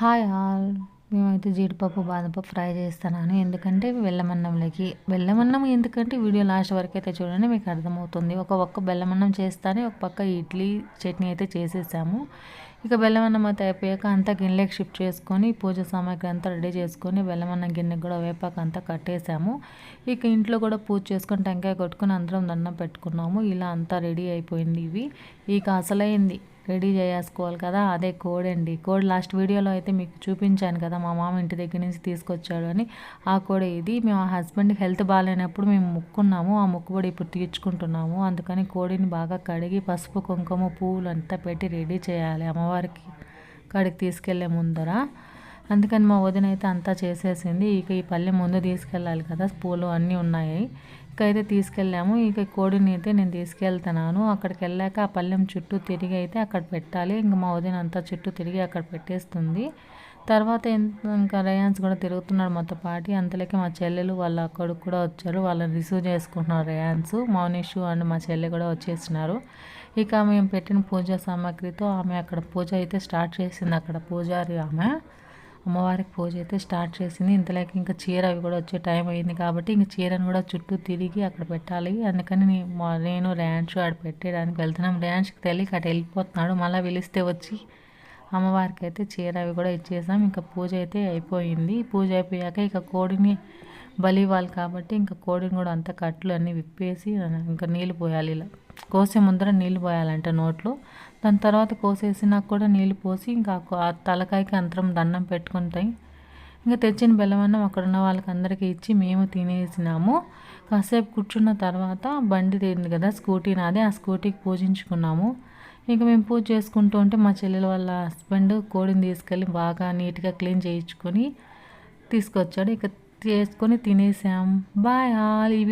Hi all. మేమైతే జీడిపప్పు బాదపప్పు fry చేస్తున్నాను. ఎందుకంటే బెల్లమన్నంలోకి బెల్లమన్నం ఎందుకంటే వీడియో లాస్ట్ వరకు అయితే చూడండి మీకు అర్థమవుతుంది. ఒక ఒక్క బెల్లమన్నం చేస్తానే ఒక పక్క ఇడ్లీ చట్నీ అయితే చేసేసాము. ఇక బెల్లమన్నం అయితే అయిపోయాక అంతా గిన్నెలోకి షిఫ్ట్ చేసుకొని పూజ సామాగ్రి అంతా రెడీ చేసుకొని బెల్లమన్నం గిన్నెకి కూడా వేపాక అంతా కట్టేసాము. ఇక ఇంట్లో కూడా పూజ చేసుకొని టెంకాయ కొట్టుకొని అందరం దండం పెట్టుకున్నాము. ఇలా అంతా రెడీ అయిపోయింది ఇవి. ఇక అసలైంది రెడీ చేసుకోవాలి కదా అదే కోడ్ అండి. కోడ్ లాస్ట్ వీడియోలో అయితే మీకు చూపించాను కదా మా మామ ఇంటి దగ్గర నుంచి తీసుకొచ్చాడు అని. ఆ కోడ్ ఇది. మేము ఆ హస్బెండ్ హెల్త్ బాగాలేనప్పుడు మేము ముక్కున్నాము ఆ ముక్కుబడి ఇప్పుడు తీర్చుకుంటున్నాము. అందుకని కోడిని బాగా కడిగి పసుపు కుంకుమ పువ్వులు అంతా పెట్టి రెడీ చేయాలి అమ్మవారికి. కాడికి తీసుకెళ్ళే ముందర. అందుకని మా వదిన అయితే అంతా చేసేసింది. ఇక ఈ పల్లె ముందు తీసుకెళ్ళాలి కదా పూలు అన్నీ ఉన్నాయి. ఇక అయితే తీసుకెళ్ళాము. ఇక కోడిని అయితే నేను తీసుకెళ్తున్నాను. అక్కడికి వెళ్ళాక ఆ పల్లెం చుట్టూ తిరిగి అయితే అక్కడ పెట్టాలి. ఇంకా మా వదిన అంతా చుట్టూ తిరిగి అక్కడ పెట్టేస్తుంది. తర్వాత ఇంకా రేయాన్స్ కూడా తిరుగుతున్నాడు మొత్తం పాటి. అంతలోకి మా చెల్లెలు వాళ్ళ కొడుకు కూడా వచ్చారు. వాళ్ళని రిసీవ్ చేసుకుంటున్నారు రేయాన్స్. మౌనిషు అండ్ మా చెల్లె కూడా వచ్చేసినారు. ఇక మేము పెట్టిన పూజా సామాగ్రితో ఆమె అక్కడ పూజ అయితే స్టార్ట్ చేసింది. అక్కడ పూజారి ఆమె. అమ్మవారికి పూజ అయితే స్టార్ట్ చేసింది. ఇంతలోకి ఇంకా చీర అవి కూడా వచ్చే టైం అయింది కాబట్టి ఇంక చీరను కూడా చుట్టూ తిరిగి అక్కడ పెట్టాలి. అందుకని నేను ర్యాన్స్ ఆడ పెట్టేయడానికి వెళ్తున్నాం. ర్యాన్స్కి తెలియక అటు వెళ్ళిపోతున్నాడు. మళ్ళీ పిలిస్తే వచ్చి అమ్మవారికి అయితే చీర అవి కూడా ఇచ్చేసాం. ఇంకా పూజ అయితే అయిపోయింది. పూజ అయిపోయాక ఇక కోడిని బలి ఇవ్వాలి కాబట్టి ఇంకా కోడిని కూడా అంత కట్లు అన్నీ విప్పేసి ఇంకా నీళ్ళు పోయాలి ఇలా. కోసే ముందర నీళ్ళు పోయాలంట నోట్లో. దాని తర్వాత కోసేసినాక కూడా నీళ్ళు పోసి ఇంకా ఆ తలకాయకి అంతరం దండం పెట్టుకుంటాయి ఇంకా తెచ్చిన బెల్లమన్నం అక్కడ ఉన్న వాళ్ళకి అందరికీ ఇచ్చి మేము తినేసినాము. కాసేపు కూర్చున్న తర్వాత బండి తేరింది కదా స్కూటీ నాది. ఆ స్కూటీకి పూజించుకున్నాము. ఇంకా మేము పూజ చేసుకుంటూ ఉంటే మా చెల్లెల వాళ్ళ హస్బెండ్ కోడిని తీసుకెళ్ళి బాగా నీట్గా క్లీన్ చేయించుకొని తీసుకొచ్చాడు. ఇక చేసుకొని తినేసాం. బాయ్ ఆల్ ఇవి